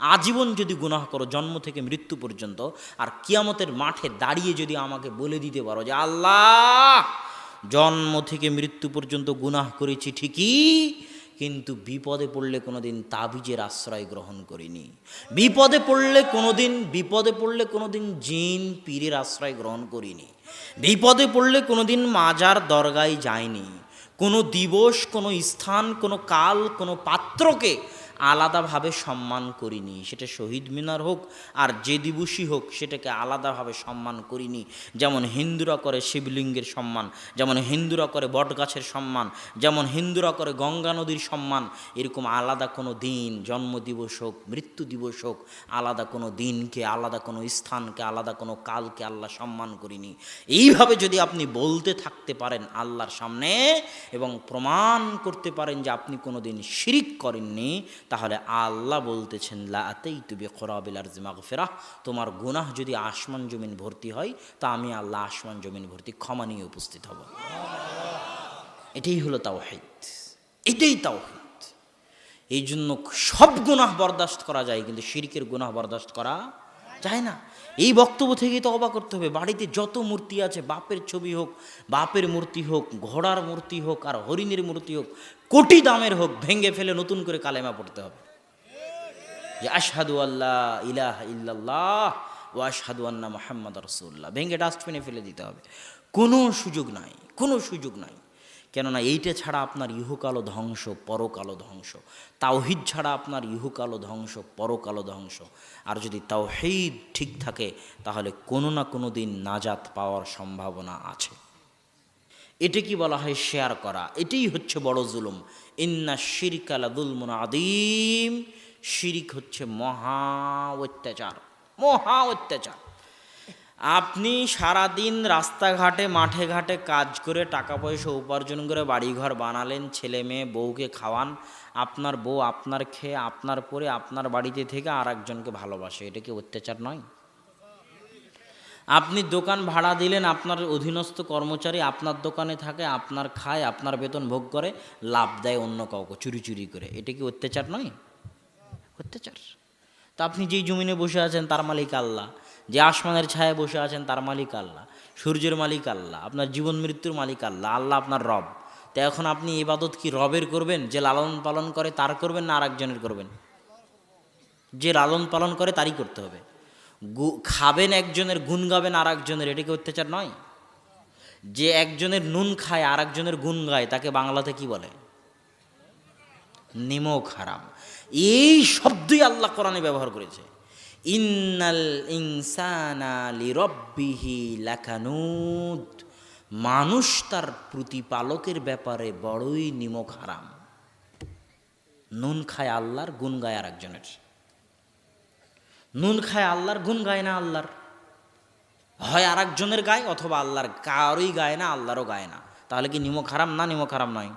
আজীবন যদি গুনাহ করো, জন্ম থেকে মৃত্যু পর্যন্ত, আর কিয়ামতের মাঠে দাঁড়িয়ে যদি আমাকে বলে দিতে পারো যে, আল্লাহ, জন্ম থেকে মৃত্যু পর্যন্ত গুনাহ করেছি ঠিকই, কিন্তু বিপদে পড়লে কোনোদিন তাবিজের আশ্রয় গ্রহণ করিনি। বিপদে পড়লে কোনোদিন, বিপদে পড়লে কোনোদিন জিন পীরের আশ্রয় গ্রহণ করিনি। বিপদে পড়লে কোনোদিন মাজার দরগায় যায়নি কোনো দিবস, কোনো স্থান, কোনো কাল, কোনো পাত্রকে আলাদাভাবে সম্মান করিনি। সেটা শহীদ মিনার হোক আর যে দিবসই হোক, সেটাকে আলাদাভাবে সম্মান করিনি। যেমন হিন্দুরা করে শিবলিঙ্গের সম্মান, যেমন হিন্দুরা করে বটগাছের সম্মান, যেমন হিন্দুরা করে গঙ্গা নদীর সম্মান, এরকম আলাদা কোনো দিন, জন্মদিবস হোক, মৃত্যু দিবস হোক, আলাদা কোনো দিনকে, আলাদা কোনো স্থানকে, আলাদা কোনো কালকে আল্লাহ সম্মান করিনি। এইভাবে যদি আপনি বলতে থাকতে পারেন আল্লাহর সামনে এবং প্রমাণ করতে পারেন যে আপনি কোনো দিন শিরিক করেননি তাহলে আল্লাহ বলতেছেন লাতেই তুবি খোরাবিল আর ফেরাহ তোমার গুনাহ যদি আসমান জমিন ভর্তি হয়, তা আমি আল্লাহ আসমান জমিন ভর্তি ক্ষমা নিয়ে উপস্থিত হব। এটাই হলো তাওহিদ। এটাই তাওহিদ। এই জন্য সব গুনাহ বরদাস্ত করা যায়, কিন্তু শিরিকের গুনাহ বরদাস্ত করা যায় না। এই বক্তব্য থেকেই তো অবাক করতে হবে। বাড়িতে যত মূর্তি আছে, বাপের ছবি হোক, বাপের মূর্তি হোক, ঘোড়ার মূর্তি হোক, আর হরিণের মূর্তি হোক, কোটি দামের হোক, ভেঙে ফেলে নতুন করে কালেমা পড়তে হবে। যে আশহাদু আল্লাহ ইলাহ ইল্লাল্লাহ ও আশহাদু আন্না মোহাম্মদ রসুল্লাহ ভেঙে ডাস্টবিনে ফেলে দিতে হবে। কোনো সুযোগ নাই, কোনো সুযোগ নাই। কেননা এইটা ছাড়া আপনার ইহুকালো ধ্বংস পরকালো ধ্বংস। তাওহিদ ছাড়া আপনার ইহুকালো ধ্বংস পরকালো ধ্বংস। আর যদি তাওহিদ ঠিক থাকে, তাহলে কোনো না কোনো দিন নাজাত পাওয়ার সম্ভাবনা আছে। এটা কি বলা হয় শেয়ার করা? এটাই হচ্ছে বড় জুলুম। ইন্না শিরিকালা দুলমুন আদিম শিরিক হচ্ছে মহা অত্যাচার মহা অত্যাচার। আপনি সারাদিন রাস্তাঘাটে, মাঠে ঘাটে কাজ করে টাকা পয়সা উপার্জন করে বাড়িঘর বানালেন, ছেলে মেয়ে, বউকে খাওয়ান, আপনার বউ আপনার খেয়ে, আপনার পরে আপনার বাড়িতে থেকে আর একজনকে ভালোবাসে, এটা কি অত্যাচার নয়? আপনি দোকান ভাড়া দিলেন, আপনার অধীনস্থ কর্মচারী আপনার দোকানে থাকে, আপনার খায়, আপনার বেতন ভোগ করে, লাভ দেয় অন্য কাউকে, চুরি চুরি করে, এটা কি অত্যাচার নয়? অত্যাচার। তো আপনি যেই জমিনে বসে আছেন, তার মালিক আল্লাহ। যে আসমানের ছায়ায় বসে আছেন তার মালিক আল্লাহ, সূর্যের মালিক আল্লাহ, আপনার জীবন মৃত্যুর মালিক আল্লাহ আল্লাহ আপনার রব। তো এখন আপনি ইবাদত কি রবের করবেন, যে লালন পালন করে তার করবেন না আরেকজনের করবেন? যে লালন পালন করে তারই করতে হবে। খাবেন একজনের, গুণ গাবেন আর একজনের এটা কি অত্যাচার নয়? যে একজনের নুন খায় আর একজনের গুণ গায়, তাকে বাংলাতে কি বলে? নিমক হারাম। এই শব্দই আল্লাহ কোরআনে ব্যবহার করেছে। ইন্নাল ইনসানা লিরব্বিহি লাকানুদ। মানুষ তার প্রতিপালকের ব্যাপারে বড়ই নিমক হারাম। নুন খায় আল্লাহর, গুণ গায় আর একজনের নুন খায় আল্লাহর, গুণ গায় না আল্লাহর। হয় আর একজনের গায় অথবা আল্লাহর কারোই গায় না, আল্লাহরও গায় না। তাহলে কি নিমক হারাম না নিমক হারাম নয়?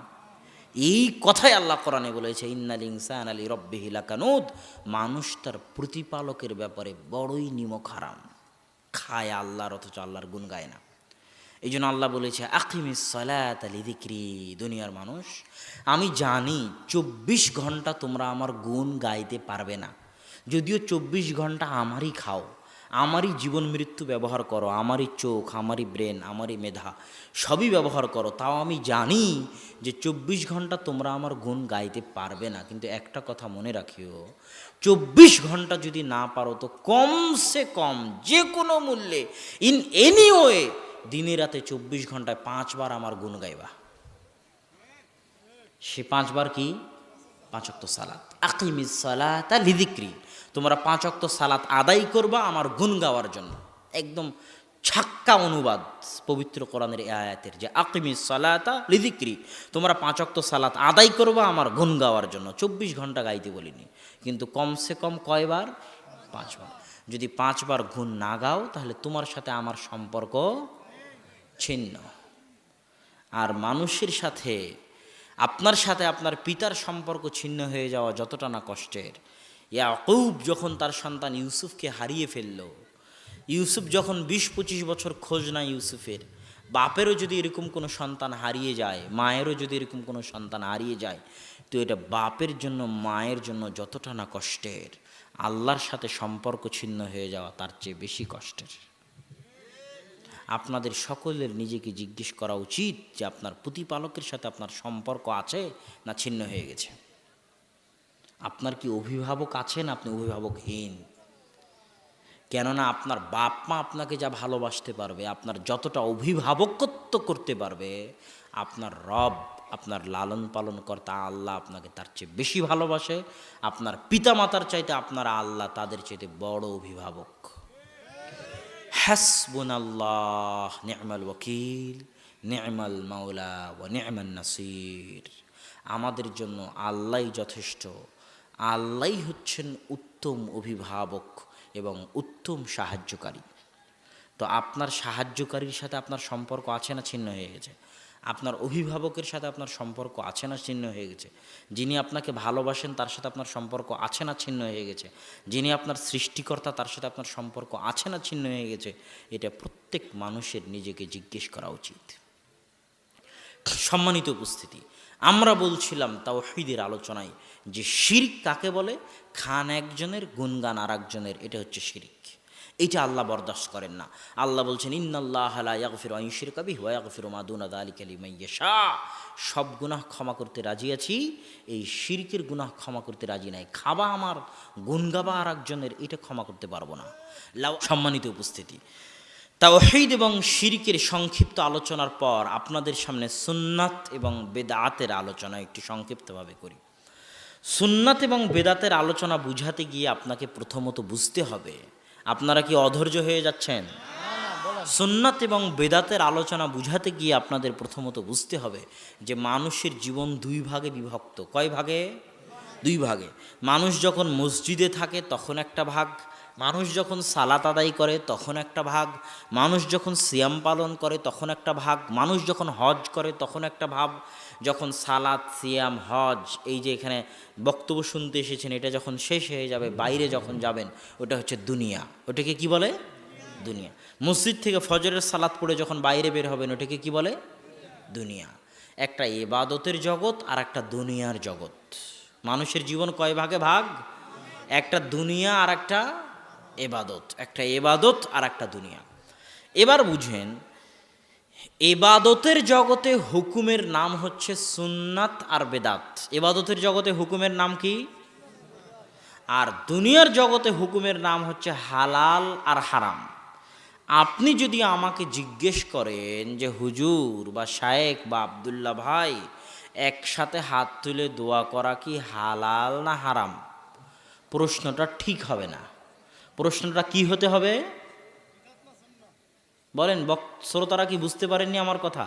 এই কথাই আল্লাহ কোরআনে বলেছে, ইন্নাল ইনসান আলী রব্বিহিলা কানুদ মানুষ তার প্রতিপালকের ব্যাপারে বড়ই নিমক হারাম। খায় আল্লাহর অথচ আল্লাহর গুণ গায় না। এই জন্য আল্লাহ বলেছে, আকিমিস সালাত আলী দিক্রি দুনিয়ার মানুষ। আমি জানি চব্বিশ ঘণ্টা তোমরা আমার গুণ গাইতে পারবে না। যদিও চব্বিশ ঘণ্টা আমারই খাও আমারই জীবন মৃত্যু ব্যবহার করো, আমারই চোখ, আমারই ব্রেন, আমারই মেধা, সবই ব্যবহার করো। তাও আমি জানি যে চব্বিশ ঘণ্টা তোমরা আমার গুণ গাইতে পারবে না। কিন্তু একটা কথা মনে রাখিও, চব্বিশ ঘণ্টা যদি না পারো তো কমসে কম যে কোনো মূল্যে ইন এনি ওয়ে দিনে রাতে চব্বিশ ঘন্টায় পাঁচবার আমার গুণ গাইবা। সে পাঁচবার কি? পাঁচক্ত সালাত। আকিমিস সালাত লিদিক্রি। তোমরা পাঁচক্ত সালাত আদায় করবা আমার গুণ গাওয়ার জন্য। একদম ছাক্কা অনুবাদ পবিত্র কোরআনের আয়াতের যে আকিমিস সালাতা লিদিক্রি তোমরা পাঁচ পাঁচক্ত সালাত আদায় করবা আমার গুণ গাওয়ার জন্য। চব্বিশ ঘণ্টা গাইতে বলিনি, কিন্তু কমসে কম কয়বার? পাঁচবার। যদি পাঁচবার গুণ না গাও, তাহলে তোমার সাথে আমার সম্পর্ক ছিন্ন। আর মানুষের সাথে, আপনার সাথে আপনার পিতার সম্পর্ক ছিন্ন হয়ে যাওয়া যতটা না কষ্টের ইয়াকুব যখন তার সন্তান ইউসুফকে হারিয়ে ফেলল, ইউসুফ যখন বিশ পঁচিশ বছর খোঁজ না ইউসুফের, বাপেরও যদি এরকম কোনো সন্তান হারিয়ে যায়, মায়েরও যদি এরকম কোনো সন্তান হারিয়ে যায়, তো এটা বাপের জন্য, মায়ের জন্য যতটা না কষ্টের। আল্লাহর সাথে সম্পর্ক ছিন্ন হয়ে যাওয়া তার চেয়ে বেশি কষ্টের। আপনাদের সকলের নিজেকে জিজ্ঞেস করা উচিত যে আপনার প্রতিপালকের সাথে আপনার সম্পর্ক আছে না ছিন্ন হয়ে গেছে। আপনার কি অভিভাবক আছেন? আপনি অভিভাবকহীন। কেননা আপনার বাপ মা আপনাকে যা ভালোবাসতে পারবে, আপনার যতটা অভিভাবকত্ব করতে পারবে, আপনার রব, আপনার লালন পালন কর্তা আল্লাহ আপনাকে তার চেয়ে বেশি ভালোবাসে, আপনার পিতা মাতার চাইতে আপনার আল্লাহ তাদের চাইতে বড় অভিভাবক। হাসবুন আল্লাহ নেমাল ওয়াকিল, নেমাল মাওলা ও নেমান নাসির। আমাদের জন্য আল্লাহ যথেষ্ট। আল্লাহ হচ্ছেন উত্তম অভিভাবক এবং উত্তম সাহায্যকারী। তো আপনার সাহায্যকারীর সাথে আপনার সম্পর্ক আছে না ছিন্ন হয়ে গেছে? আপনার অভিভাবকের সাথে আপনার সম্পর্ক আছে না ছিন্ন হয়ে গেছে? যিনি আপনাকে ভালোবাসেন, তার সাথে আপনার সম্পর্ক আছে না ছিন্ন হয়ে গেছে? যিনি আপনার সৃষ্টিকর্তা, তার সাথে আপনার সম্পর্ক আছে না ছিন্ন হয়ে গেছে? এটা প্রত্যেক মানুষের নিজেকে জিজ্ঞেস করা উচিত। সম্মানিত উপস্থিতি। আমরা বলছিলাম তাওহীদের আলোচনায় যে শিরিক কাকে বলে? খান একজনের গুনগান আর একজনের এটা হচ্ছে শিরিক। এটা আল্লাহ বরদাস্ত করেন না। আল্লাহ বলছেন, ইন্নাল্লাহ লা ইয়াগফিরু আন ইউশরিকা বিহি ওয়া ইয়াগফিরু মা দুনা যালিকা লিমান ইয়াশা। সব গুনাহ ক্ষমা করতে রাজি আছি। এই শিরকের গুনাহ ক্ষমা করতে রাজি নাই। খাবা আমার গুন গাবা আর একজনের এটা ক্ষমা করতে পারব না। সম্মানিত উপস্থিতি। তাওহীদ এবং শিরকের সংক্ষিপ্ত আলোচনার পর আপনাদের সামনে সুন্নাত এবং বেদাতের আলোচনা একটু সংক্ষিপ্তভাবে করি। সুন্নাত এবং বেদাতের আলোচনা বুঝাতে গিয়ে আপনাকে প্রথমত বুঝতে হবে, আপনারা কি অধৈর্য হয়ে যাচ্ছেন? সুন্নাত এবং বেদাতের আলোচনা বুঝাতে গিয়ে আপনাদের প্রথমত বুঝতে হবে যে মানুষের জীবন দুই ভাগে বিভক্ত। কয় ভাগে? দুই ভাগে। মানুষ যখন মসজিদে থাকে তখন একটা ভাগ মানুষ যখন সালাত আদায় করে, তখন একটা ভাগ। মানুষ যখন সিয়াম পালন করে, তখন একটা ভাগ। মানুষ যখন হজ করে, তখন একটা ভাব। যখন সালাত, সিয়াম, হজ, এই যে এখানে বক্তব্য শুনতে এসেছেন, এটা যখন শেষ হয়ে যাবে, বাইরে যখন যাবেন, ওটা হচ্ছে দুনিয়া। ওটাকে কি বলে? দুনিয়া। মসজিদ থেকে ফজরের সালাত পড়ে যখন বাইরে বের হবেন, ওটাকে কি বলে? দুনিয়া। একটা এবাদতের জগৎ আর একটা দুনিয়ার জগৎ। মানুষের জীবন কয় ভাগে ভাগ? একটা দুনিয়া আর একটা এবাদত, একটা এবাদত আর একটা দুনিয়া। এবার বুঝেন, এবাদতের জগতে হুকুমের নাম হচ্ছে সুন্নাত আর বেদাত। এবাদতের জগতে হুকুমের নাম কি? আর দুনিয়ার জগতে হুকুমের নাম হচ্ছে হালাল আর হারাম। আপনি যদি আমাকে জিজ্ঞেস করেন যে, হুজুর বা শায়েক বা আবদুল্লাহ ভাই, একসাথে হাত তুলে দোয়া করা কি হালাল না হারাম? প্রশ্নটা ঠিক হবে না। প্রশ্নটা কি হতে হবে? বলেন শ্রোতারা কি বুঝতে পারেননি আমার কথা?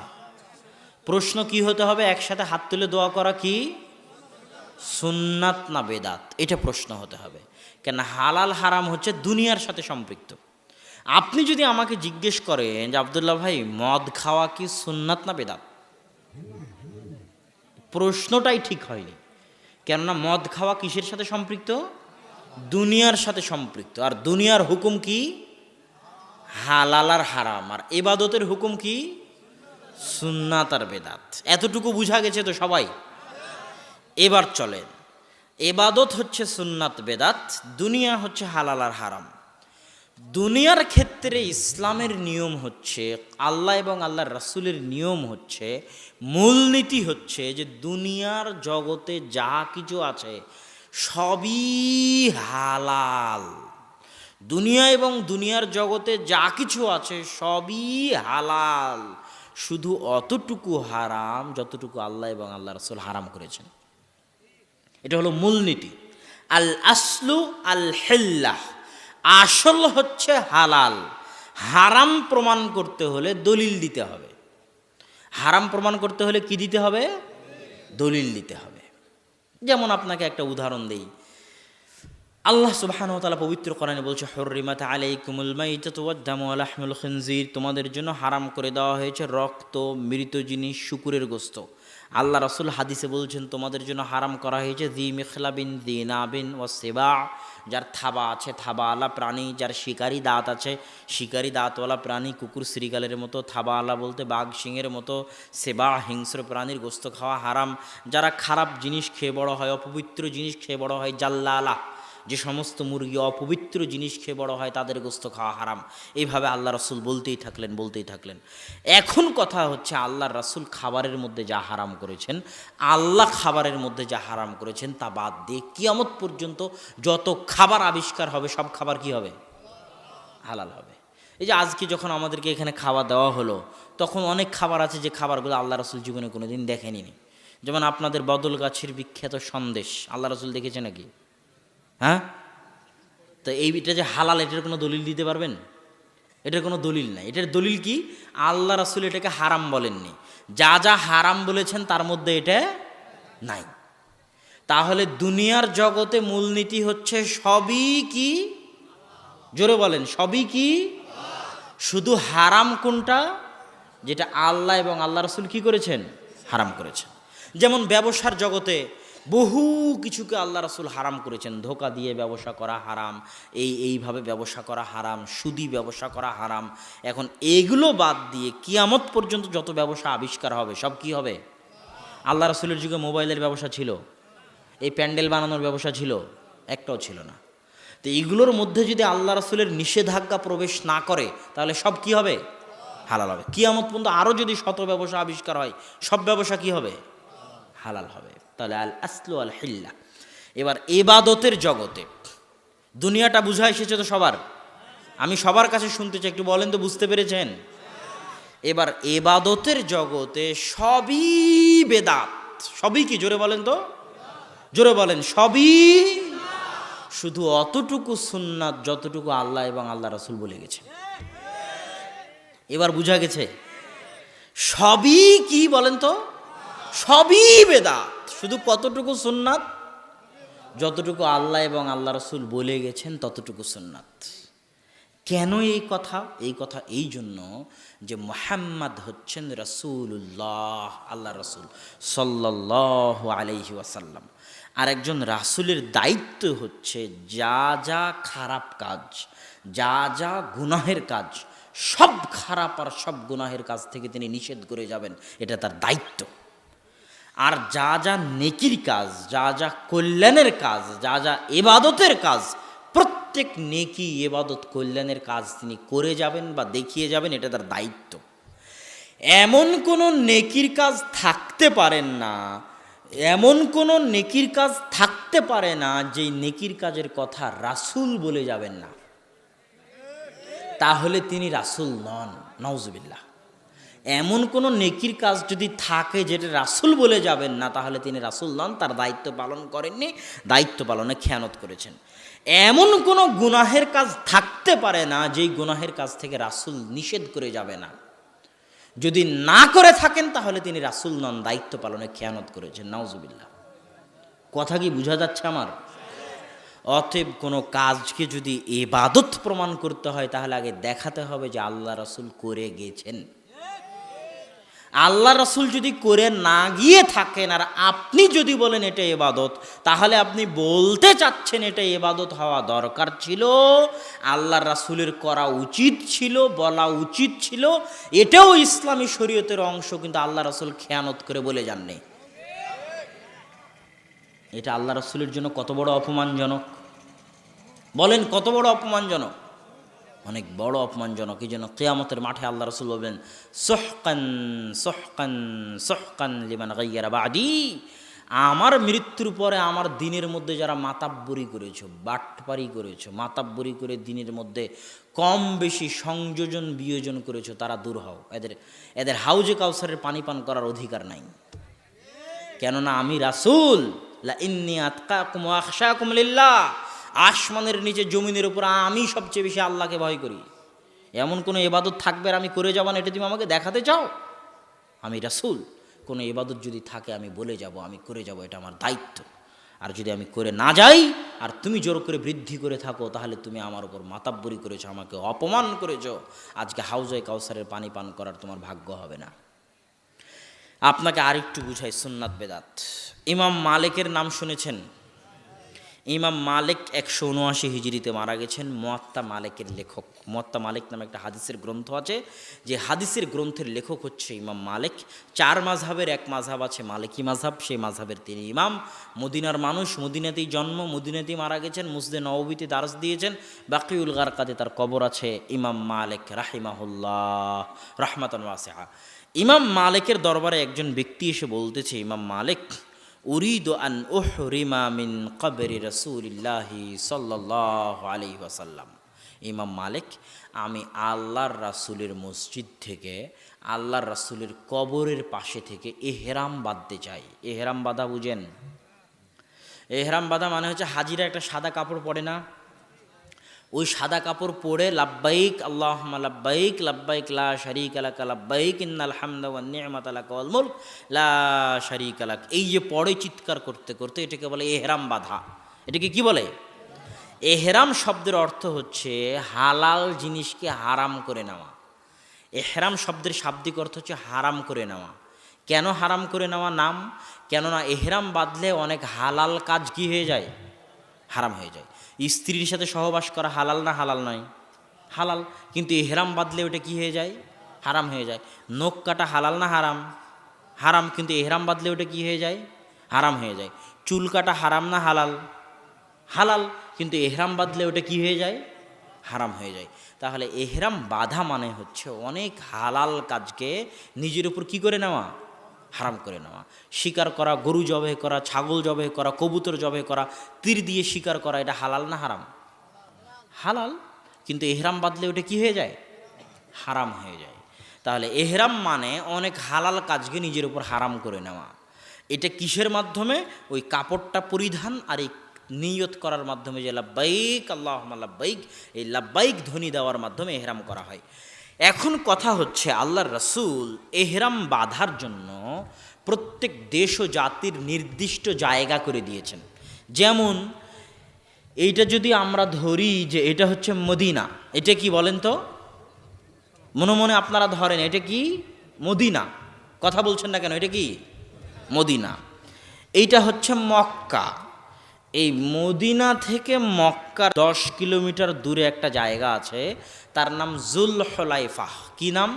প্রশ্ন কি হতে হবে? একসাথে হাত তুলে দোয়া করা কি? সুন্নাত না বেদাত? এটা প্রশ্ন হতে হবে। কেন হালাল হারাম হচ্ছে দুনিয়ার সাথে সম্পৃক্ত। আপনি যদি আমাকে জিজ্ঞেস করেন যে, আবদুল্লাহ ভাই, মদ খাওয়া কি সুন্নাত না বেদাত? প্রশ্নটাই ঠিক হয়নি। কেননা মদ খাওয়া কিসের সাথে সম্পৃক্ত? দুনিয়ার সাথে সম্পৃক্ত। আর দুনিয়ার হুকুম কি? হালাল আর হারাম। আর এবাদতের হুকুম কি? সুন্নাত আর বেদাত। এতটুকু বুঝা গেছে তো সবাই? এবার চলেন। এবাদত হচ্ছে সুন্নাত, বেদাত। দুনিয়া হচ্ছে হালাল আর হারাম। দুনিয়ার ক্ষেত্রে ইসলামের নিয়ম হচ্ছে, আল্লাহ এবং আল্লাহর রাসুলের নিয়ম হচ্ছে, মূলনীতি হচ্ছে যে দুনিয়ার জগতে যা কিছু আছে সবই হালাল। দুনিয়া এবং দুনিয়ার জগতে যা কিছু আছে সবই হালাল। শুধু অতটুকু হারাম যতটুকু আল্লাহ এবং আল্লাহ রসুল হারাম করেছেন। এটা হলো মূলনীতি আল আসলু আল হেল্লাহ। আসল হচ্ছে হালাল। হারাম প্রমাণ করতে হলে দলিল দিতে হবে। হারাম প্রমাণ করতে হলে কি দিতে হবে? দলিল দিতে হবে। যেমন আপনাকে একটা উদাহরণ দেই। আল্লাহ সুবাহানু তালা পবিত্র করেন বলছে কুমুলমাই ওয়াদ-দামু ওয়া লাহমুল খিনজির। তোমাদের জন্য হারাম করে দেওয়া হয়েছে রক্ত, মৃত জিনিস, শুকুরের গোস্ত। আল্লাহ রসুল হাদিসে বলছেন, তোমাদের জন্য হারাম করা হয়েছে জি মিখলাবিন, জি নাবিন ও সেবা। যার থাবা আছে, থাবাওয়ালা প্রাণী, যার শিকারি দাঁত আছে, শিকারি দাঁতওয়ালা প্রাণী কুকুর শ্রীকালের মতো থাবাওয়ালা বলতে বাঘ সিংয়ের মতো সেবা, হিংস্র প্রাণীর গোস্ত খাওয়া হারাম। যারা খারাপ জিনিস খেয়ে বড় হয়, অপবিত্র জিনিস খেয়ে বড় হয়, জাল্লালা। যে সমস্ত মুরগি অপবিত্র জিনিস খেয়ে বড় হয়, তাদের গোস্ত খাওয়া হারাম। এইভাবে আল্লাহ রসুল বলতেই থাকলেন বলতেই থাকলেন। এখন কথা হচ্ছে আল্লাহ রাসুল খাবারের মধ্যে যা হারাম করেছেন, আল্লাহ খাবারের মধ্যে যা হারাম করেছেন, তা বাদ দিয়ে কিয়ামত পর্যন্ত যত খাবার আবিষ্কার হবে, সব খাবার কি হবে? হালাল হবে। এই যে আজকে যখন আমাদেরকে এখানে খাওয়া দেওয়া হলো, তখন অনেক খাবার আছে যে খাবারগুলো আল্লাহ রসুল জীবনে কোনো দিন দেখেনি যেমন আপনাদের বদল গাছের বিখ্যাত সন্দেশ, আল্লাহ রসুল দেখেছে নাকি? হ্যাঁ? তো এইটা যে হালাল, এটার কোনো দলিল দিতে পারবেন? এটার কোনো দলিল নাই। এটার দলিল কি? আল্লাহ রাসুল এটাকে হারাম বলেননি। যা যা হারাম বলেছেন, তার মধ্যে এটা নাই। তাহলে দুনিয়ার জগতে মূলনীতি হচ্ছে সবই কি? জোরে বলেন, সবই কি? শুধু হারাম কোনটা? যেটা আল্লাহ এবং আল্লাহ রসুল কি করেছেন? হারাম করেছেন। যেমন ব্যবসার জগতে বহু কিছুকে আল্লাহ রসুল হারাম করেছেন। ধোকা দিয়ে ব্যবসা করা হারাম, এই, এইভাবে ব্যবসা করা হারাম, সুদি ব্যবসা করা হারাম। এখন এগুলো বাদ দিয়ে কিয়ামত পর্যন্ত যত ব্যবসা আবিষ্কার হবে, সব কি হবে? আল্লাহ রসুলের যুগে মোবাইলের ব্যবসা ছিল, এই প্যান্ডেল বানানোর ব্যবসা ছিল, একটাও ছিল না। তো এইগুলোর মধ্যে যদি আল্লাহ রসুলের নিষেধাজ্ঞা প্রবেশ না করে, তাহলে সব কি হবে? হালাল হবে। কিয়ামত পর্যন্ত আরও যদি শত ব্যবসা আবিষ্কার হয়, সব ব্যবসা কি হবে? হালাল হবে। তাহলে আল আসলু আল হিল্লা। এবার এবাদতের জগতে, দুনিয়াটা বুঝা এসেছে তো সবার? আমি সবার কাছে শুনতে চাই, একটু বলেন তো, বুঝতে পেরেছেন? এবার এবাদতের জগতে সবই বেদাত। সবই কি, জোরে বলেন তো? জোরে বলেন, সবই শুধু অতটুকু সুন্নাত যতটুকু আল্লাহ এবং আল্লাহ রসুল বলে গেছে। এবার বুঝা গেছে? সবই কি বলেন তো? সবই বেদাত। শুধু কতটুকু সুন্নাত? যতটুকু আল্লাহ এবং আল্লাহ রসুল বলে গেছেন, ততটুকু সুন্নাত। কেন এই কথা? এই কথা এই জন্য যে মোহাম্মদ হচ্ছেন রসুল্লাহ আল্লাহ রসুল সাল্লাহ আলহি ওয়াসাল্লাম। আর একজন রাসুলের দায়িত্ব হচ্ছে যা যা খারাপ কাজ, যা যা গুনাহের কাজ, সব খারাপ আর সব গুনাহের কাজ থেকে তিনি নিষেধ করে যাবেন, এটা তার দায়িত্ব। আর যা যা নেকির কাজ, যা যা কল্যাণের কাজ, যা যা এবাদতের কাজ, প্রত্যেক নেকি এবাদত কল্যাণের কাজ তিনি করে যাবেন বা দেখিয়ে যাবেন, এটা তার দায়িত্ব। এমন কোনো নেকির কাজ থাকতে পারেন না, এমন কোনো নেকির কাজ থাকতে পারে না, যেই নেকির কাজের কথা রাসুল বলে যাবেন না। তাহলে তিনি রাসুল নন নওজবিল্লাহ এমন কোনো নেকির কাজ যদি থাকে যেটা রাসুল বলে যাবেন না, তাহলে তিনি রাসুল নন, তার দায়িত্ব পালন করেননি, দায়িত্ব পালনে খেয়ানত করেছেন। এমন কোনো গুনাহের কাজ থাকতে পারে না, যেই গুনাহের কাজ থেকে রাসুল নিষেধ করে যাবে না। যদি না করে থাকেন, তাহলে তিনি রাসুল নন, দায়িত্ব পালনে খেয়ানত করেছেন। নাউজুবিল্লাহ। কথা কি বোঝা যাচ্ছে আমার? অতএব কোনো কাজকে যদি এবাদত প্রমাণ করতে হয়, তাহলে আগে দেখাতে হবে যে আল্লাহ রাসুল করে গেছেন। আল্লাহ রসুল যদি করে না গিয়ে থাকেন, আর আপনি যদি বলেন এটা এবাদত, তাহলে আপনি বলতে চাচ্ছেন এটা এবাদত হওয়া দরকার ছিল আল্লাহ রাসুলের করা উচিত ছিল, বলা উচিত ছিল, এটাও ইসলামী শরীয়তের অংশ, কিন্তু আল্লাহ রসুল খেয়ানত করে বলে যাননি। এটা আল্লাহ রসুলের জন্য কত বড় অপমানজনক। বলেন কত বড় অপমানজনক। অনেক বড় অপমানজনক। এই জন্য কেয়ামতের মাঠে আল্লাহ রসুল বলবেন, সোহকান সোহকান সোহকান লিমান গাইয়ারা বাদি। আমার মৃত্যুর পরে আমার দিনের মধ্যে যারা মাতাব্বরি করেছ, বাটপারি করেছ, মাতাব্বরি করে দিনের মধ্যে কম বেশি সংযোজন, বিয়োজন করেছ, তারা দূর হও। এদের এদের হাউজে কাউসারের পানি পান করার অধিকার নাই। কেননা আমি রাসুল। লা ইন্নি আতকাকুম ওয়া আখশাকুম লিল্লাহ। আসমানের নিচে জমিনের উপর আমি সবচেয়ে বেশি আল্লাহকে ভয় করি। এমন কোনো এবাদত থাকবে আর আমি করে যাব না, এটা তুমি আমাকে দেখাতে চাও? আমি রাসুল, কোনো এবাদত যদি থাকে আমি বলে যাব, আমি করে যাব, এটা আমার দায়িত্ব। আর যদি আমি করে না যাই, আর তুমি জোর করে বৃদ্ধি করে থাকো, তাহলে তুমি আমার উপর মাতাব্বরি করেছ, আমাকে অপমান করেছ। আজকে হাউজে কাউসারের পানি পান করার তোমার ভাগ্য হবে না। আপনাকে আরেকটু বুঝাই, সুন্নাত বেদাত। ইমাম মালিকের নাম শুনেছেন? ইমাম মালিক একশো উনআশি হিজড়িতে মারা গেছেন। মোয়াত্তা মালিকের লেখক। মোয়াত্তা মালিক নামে একটা হাদিসের গ্রন্থ আছে। যে হাদিসের গ্রন্থের লেখক হচ্ছে ইমাম মালিক। চার মাঝহাবের এক মাঝহাব আছে মালিকি মাঝহাব সেই মাঝহাবের তিনি ইমাম। মদিনার মানুষ মদিনাতেই জন্ম, মদিনাতেই মারা গেছেন মুসদে নবীতে দারস দিয়েছেন। বাকিউল গারকাতে তার কবর আছে ইমাম মালিক রাহিমাহুল্লাহ। রহমাতন ওয়াসিহা ইমাম মালিকের দরবারে একজন ব্যক্তি এসে বলতেছে, ইমাম মালিক উরিদ আন উহরিমা মিন কবরি রসুলিল্লাহি সাল্লাহ আলি ওয়াসাল্লাম। ইমাম মালিক, আমি আল্লাহর রাসুলের মসজিদ থেকে, আল্লাহর রাসুলের কবরের পাশে থেকে এহেরাম বাঁধতে চাই। এহেরাম বাঁধা বুঝেন? এহেরাম বাঁধা মানে হচ্ছে হাজিরা একটা সাদা কাপড় পরে না? ওই সাদা কাপড় পরে লাব্বাইক আল্লাহ লাব্বাইক লাব্বাইক লা শারিক আলাক লাব্বাইক ইন্নাল হামদা ওয়ান নি'মাত আলাক ওয়াল মুলক, লা শারিক আলাক এই যে পরে চিৎকার করতে করতে এটাকে বলে এহরাম বাধা। এটাকে কি বলে? এহরাম শব্দের অর্থ হচ্ছে হালাল জিনিসকে হারাম করে নেওয়া। এহরাম শব্দের শাব্দিক অর্থ হচ্ছে হারাম করে নেওয়া। কেন হারাম করে নেওয়া নাম? কেননা এহরাম বাঁধলে অনেক হালাল কাজ কি হয়ে যায়? হারাম হয়ে যায়। স্ত্রীর সাথে সহবাস করা হালাল না হালাল নয়। হালাল, কিন্তু এহরাম বাঁধলে ওটা কি হয়ে যায়? হারাম হয়ে যায়। নখ কাটা হালাল না হারাম? হারাম, কিন্তু এহরাম বাঁধলে ওটা কি হয়ে যায়? হারাম হয়ে যায়। চুল কাটা হারাম না হালাল? হালাল, কিন্তু এহরাম বাঁধলে ওটা কি হয়ে যায়? হারাম হয়ে যায়। তাহলে এহরাম বাধা মানে হচ্ছে অনেক হালাল কাজকে নিজের উপর কি করে নেওয়া? হারাম করে নেওয়া। শিকার করা, গরু জবে করা, ছাগল জবে করা, কবুতর জবে করা, তীর দিয়ে শিকার করা, এটা হালাল না হারাম? হালাল, কিন্তু এহরাম বাদলে ওটা কি হয়ে যায়? হারাম হয়ে যায়। তাহলে এহরাম মানে অনেক হালাল কাজকে নিজের উপর হারাম করে নেওয়া। এটা কিসের মাধ্যমে? ওই কাপড়টা পরিধান আর এই নিয়ত করার মাধ্যমে যে লাব্বাইক আল্লাহ লাব্বাইক, এই লাব্বাইক ধ্বনি দেওয়ার মাধ্যমে এহরাম করা হয়। এখন কথা হচ্ছে আল্লাহর রসুল এহরাম বাঁধার জন্য প্রত্যেক দেশ ও জাতির নির্দিষ্ট জায়গা করে দিয়েছেন। যেমন, এইটা যদি আমরা ধরি যে এটা হচ্ছে মদিনা, এটা কি বলেন তো? মনে মনে আপনারা ধরেন, এটা কি? মদিনা। কথা বলছেন না কেন? এটা কি? মদিনা। এইটা হচ্ছে মক্কা। এই মদিনা থেকে মক্কা দশ কিলোমিটার দূরে একটা জায়গা আছে, তার নাম জুল হলাইফা কি নাম?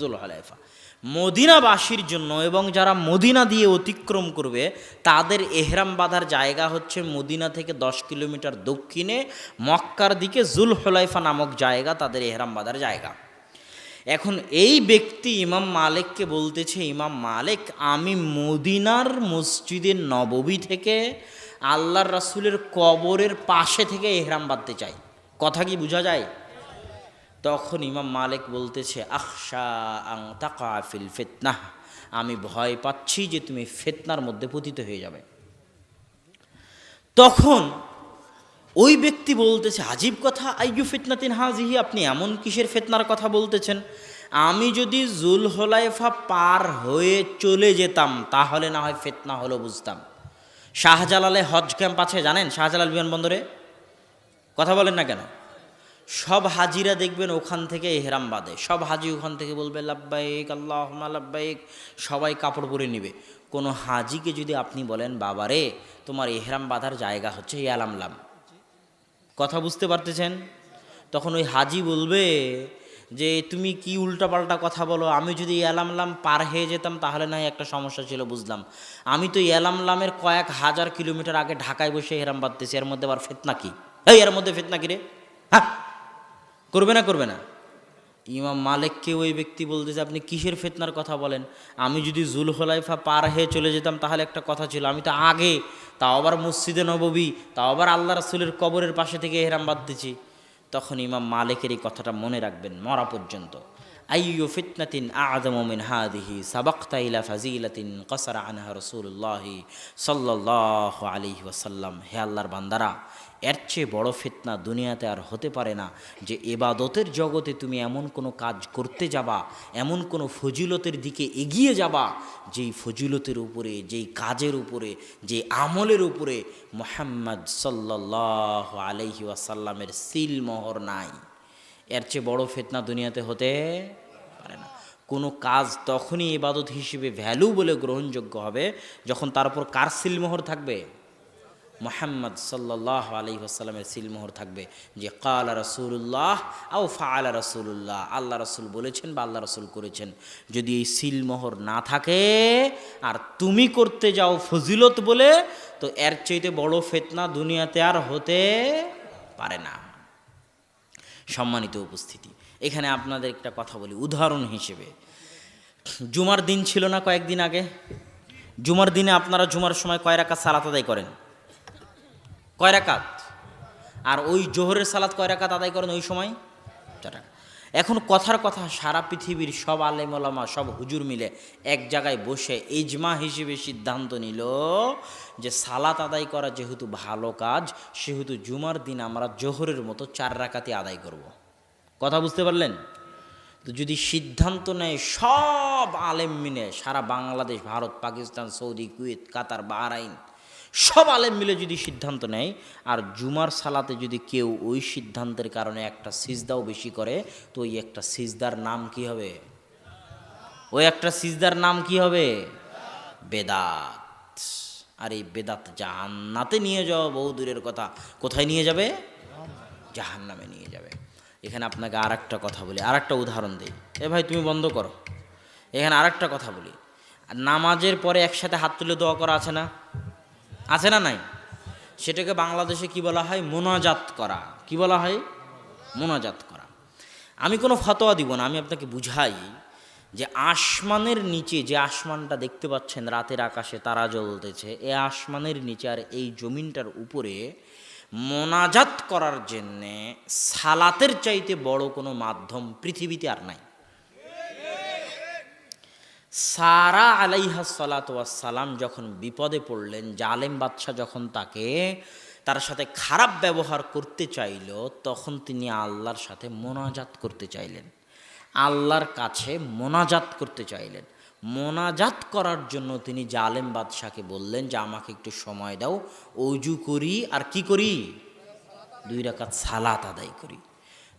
জুল হলাইফা মদিনাবাসীর জন্য এবং যারা মদিনা দিয়ে অতিক্রম করবে, তাদের এহরাম বাঁধার জায়গা হচ্ছে মদিনা থেকে দশ কিলোমিটার দক্ষিণে মক্কার দিকে জুল হলাইফা নামক জায়গা, তাদের এহরাম বাঁধার জায়গা। এখন এই ব্যক্তি ইমাম মালিককে বলতেছে, ইমাম মালিক, আমি মদিনার মসজিদের নববী থেকে আল্লাহর রাসুলের কবরের পাশে থেকে এহরাম বাঁধতে চাই কথা কি বোঝা যায়? তখন ইমাম মালিক বলতেছে, আখশা আং তাকাফিল ফেতনাহ আমি ভয় পাচ্ছি যে তুমি ফেতনার মধ্যে পতিত হয়ে যাবে। তখন ওই ব্যক্তি বলতেছে, আজীব কথা, আইয়ু ফিতনাতিন হাজিহি আপনি এমন কিসের ফেতনার কথা বলতেছেন? আমি যদি জুল হলাইফা পার হয়ে চলে যেতাম, তাহলে না হয় ফেতনা হলো বুঝতাম। শাহজালালে হজ ক্যাম্প আছে, জানেন? শাহজালাল বিমানবন্দরে কথা বলেন না কেন? সব হাজিরা দেখবেন ওখান থেকে এহরাম বাঁধে সব হাজি ওখান থেকে বলবে, লাব্বাইক আল্লাহ লাব্বাইক। সবাই কাপড় পরে নিবে। কোনো হাজিকে যদি আপনি বলেন, বাবারে, তোমার এহরাম বাঁধার জায়গা হচ্ছে ইয়ালামলাম কথা বুঝতে পারতেছেন? তখন ওই হাজি বলবে যে তুমি কি উল্টাপাল্টা কথা বলো? আমি যদি এলামলাম পার হয়ে যেতাম, তাহলে নাই একটা সমস্যা ছিল, বুঝলাম। আমি তো এলামলামের কয়েক হাজার কিলোমিটার আগে ঢাকায় বসে হেরাম বাঁধতেছি, এর মধ্যে আবার ফেতনা কি? এই, এর মধ্যে ফেতনা কি রে? হ্যাঁ করবে না করবে না। ইমাম মালিককে ওই ব্যক্তি বলতেছে, আপনি কিসের ফেতনার কথা বলেন? আমি যদি জুল হলাইফা পার হয়ে চলে যেতাম, তাহলে একটা কথা ছিল, আমি তো আগে, তাও আবার মসজিদে নববী, তাও আবার আল্লাহ রাসুলের কবরের পাশে থেকে হেরাম বাঁধতেছি। তখন ইমাম মালিকের এই কথাটা মনে রাখবেন, মরা পর্যন্ত। আইয়ু ফিতনাতিন আদম মিন হাদিহি সাবাক্তা ইলা ফাজিলাতিন কসারা আনহা রসুল্লাহি সাল্লাহ আলি ওয়াসাল্লাম। হে আল্লাহর বান্দারা এর চেয়ে বড় ফিতনা দুনিয়াতে আর হতে পারে না যে এবাদতের জগতে তুমি এমন কোনো কাজ করতে যাবা, এমন কোনো ফজিলতের দিকে এগিয়ে যাবা, যেই ফজিলতের উপরে, যেই কাজের উপরে যে আমলের উপরে মোহাম্মদ সাল্লাহ আলহি ওয়াসাল্লামের সিল মোহর নাই। এর চেয়ে বড় ফিতনা দুনিয়াতে হতে পারে না। কোনো কাজ তখনই ইবাদত হিসেবে ভ্যালু বলে গ্রহণযোগ্য হবে যখন তার উপর কার সিলমোহর থাকবে? মোহাম্মদ সাল্লাহ আলি আসাল্লামের সিলমোহর থাকবে যে কাল রসুল্লাহ আও ফাল রসুল্লাহ আল্লাহ রসুল বলেছেন বা আল্লাহ রসুল করেছেন। যদি এই সিলমোহর না থাকে আর তুমি করতে যাও ফজিলত বলে, তো এর চাইতে বড় ফেতনা দুনিয়াতে আর হতে পারে না। সম্মানিত উপস্থিতি, এখানে আপনাদের একটা কথা বলি, উদাহরণ হিসেবে। জুমার দিন ছিল না কয়েকদিন আগে? জুমার দিনে আপনারা জুমার সময় কয় রাকাত সালাত আদায় করেন? কয় রাকাত আর ওই জোহরের সালাত কয় রাকাত আদায় করেন ওই সময় চার। এখন কথার কথা, সারা পৃথিবীর সব আলেমলামা সব হুজুর মিলে এক জায়গায় বসে ইজমা হিসেবে সিদ্ধান্ত নিল যে সালাত আদায় করা যেহেতু ভালো কাজ, সেহেতু জুমার দিন আমরা জোহরের মতো চার রাকাতি আদায় করব। কথা বুঝতে পারলেন তো যদি সিদ্ধান্ত নেয় সব আলেম মিলে, সারা Bangladesh, Bharat, Pakistan, Saudi, Kuwait, Qatar, Bahrain সব আলেম মিলে যদি সিদ্ধান্ত নেয়, আর জুমার সালাতে যদি কেউ ওই সিদ্ধান্তের কারণে একটা সিজদাও বেশি করে, তো ওই একটা সিজদার নাম কি হবে? ওই একটা সিজদার নাম কি হবে? বেদাত। আর এই বেদাত জাহান্নাতে নিয়ে যাওয়া বহু দূরের কথা। কোথায় নিয়ে যাবে? জাহান্নামে নিয়ে যাবে। এখানে আপনাকে আর একটা কথা বলি আর একটা উদাহরণ দিই। এ ভাই, তুমি বন্ধ করো। এখানে আর একটা কথা বলি। নামাজের পরে একসাথে হাত তুলে দোয়া করা আছে না? আছে না নাই? সেটাকে বাংলাদেশে কি বলা হয়? মোনাজাত করা। কি বলা হয়? মোনাজাত করা। আমি কোনো ফতোয়া দিব না, আমি আপনাকে বুঝাই যে আসমানের নিচে যে আসমানটা দেখতে পাচ্ছেন, রাতের আকাশে তারা জ্বলতেছে, এ আসমানের নিচে আর এই জমিনটার উপরে মোনাজাত করার জন্যে সালাতের চাইতে বড় কোনো মাধ্যম পৃথিবীতে আর নাই। সারা আলাইহা সালাম যখন বিপদে পড়লেন, জালেম বাদশাহ যখন তাকে তার সাথে খারাপ ব্যবহার করতে চাইল, তখন তিনি আল্লাহর সাথে মোনাজাত করতে চাইলেন। আল্লাহর কাছে মোনাজাত করতে চাইলেন। মোনাজাত করার জন্য তিনি জালেম বাদশাকে বললেন যে, আমাকে একটু সময় দাও, অজু করি, আর কি করি? দুই রাকাত সালাত আদায় করি।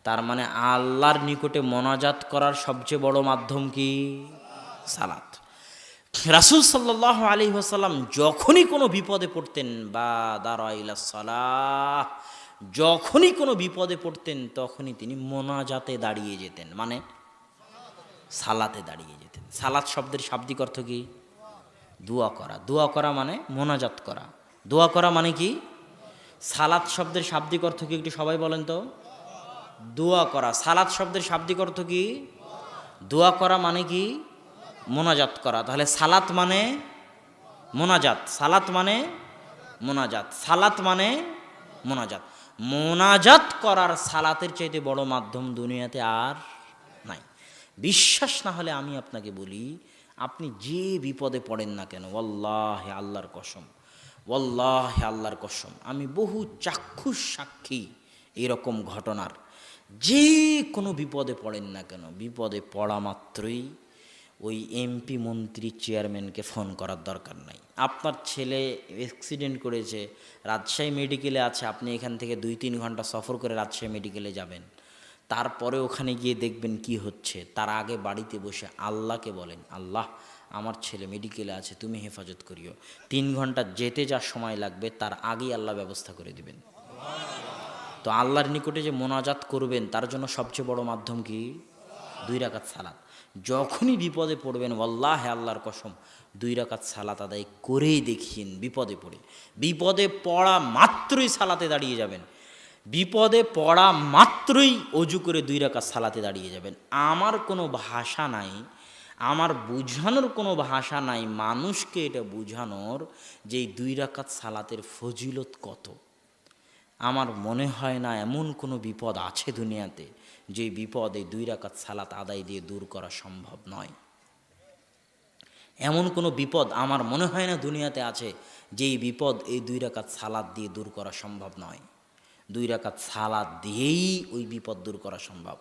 তার মানে আল্লাহর নিকটে মোনাজাত করার সবচেয়ে বড় মাধ্যম কি? সালাত। রাসুল সাল্লাহ আলী আসাল্লাম যখনই কোনো বিপদে পড়তেন, বা দাঁড়াইলা সালাহ, যখনই কোনো বিপদে পড়তেন, তখনই তিনি মোনাজাতে দাঁড়িয়ে যেতেন। মানে সালাতে দাঁড়িয়ে যেতেন। সালাত শব্দের শাব্দিক অর্থ কি? দোয়া করা। দোয়া করা মানে মোনাজাত করা। দোয়া করা মানে কি? সালাত শব্দের শাব্দিক অর্থ কি একটু সবাই বলেন তো? দোয়া করা। সালাত শব্দের শাব্দিক অর্থ কি? দোয়া করা মানে কি? মোনাজাত করা। তাহলে সালাত মানে মোনাজাত। সালাত মানে মোনাজাত। সালাত মানে মোনাজাত। মোনাজাত করার সালাতের চাইতে বড় মাধ্যম দুনিয়াতে আর নাই। বিশ্বাস না হলে আমি আপনাকে বলি, আপনি যে বিপদে পড়েন না কেন ওল্লাহ আল্লাহর কসম ওল্লাহ আল্লাহর কসম, আমি বহু চাক্ষুষ সাক্ষী এরকম ঘটনার। যে কোনো বিপদে পড়েন না কেন, বিপদে পড়া মাত্রই ওই এমপি মন্ত্রী চেয়ারম্যানকে ফোন করার দরকার নাই। আপনার ছেলে অ্যাক্সিডেন্ট করেছে, রাজশাহী মেডিকেলে আছে, আপনি এখান থেকে দুই তিন ঘণ্টা সফর করে রাজশাহী মেডিকেলে যাবেন। তারপরে ওখানে গিয়ে দেখবেন কি হচ্ছে, তার আগে বাড়িতে বসে আল্লাহকে বলেন, আল্লাহ, আমার ছেলে মেডিকেলে আছে, তুমি হেফাজত করিও। তিন ঘণ্টা যেতে যা সময় লাগবে, তার আগেই আল্লাহ ব্যবস্থা করে দিবেন। তো আল্লাহর নিকটে যে মোনাজাত করবেন, তার জন্য সবচেয়ে বড় মাধ্যম কি? দুই রাকাত সালাত। যখনই বিপদে পড়বেন, ওয়াল্লাহে আল্লাহর কসম, দুই রাকাত সালাত আদায় করেই দেখিন বিপদে পড়ে। বিপদে পড়া মাত্রই সালাতে দাঁড়িয়ে যাবেন। বিপদে পড়া মাত্রই অজু করে দুই রাকাত সালাতে দাঁড়িয়ে যাবেন। আমার কোনো ভাষা নাই, আমার বুঝানোর কোনো ভাষা নাই, মানুষকে এটা বুঝানোর যে এই দুই রাকাত সালাতের ফজিলত কত। আমার মনে হয় না এমন কোনো বিপদ আছে দুনিয়াতে যে বিপদ এই দুই রাকাত সালাত আদায় দিয়ে দূর করা সম্ভব নয়। এমন কোনো বিপদ আমার মনে হয় না দুনিয়াতে আছে যেই বিপদ এই দুই রাকাত সালাদ দিয়ে দূর করা সম্ভব নয়। দুই রাকাত সালাদ দিয়েই ওই বিপদ দূর করা সম্ভব।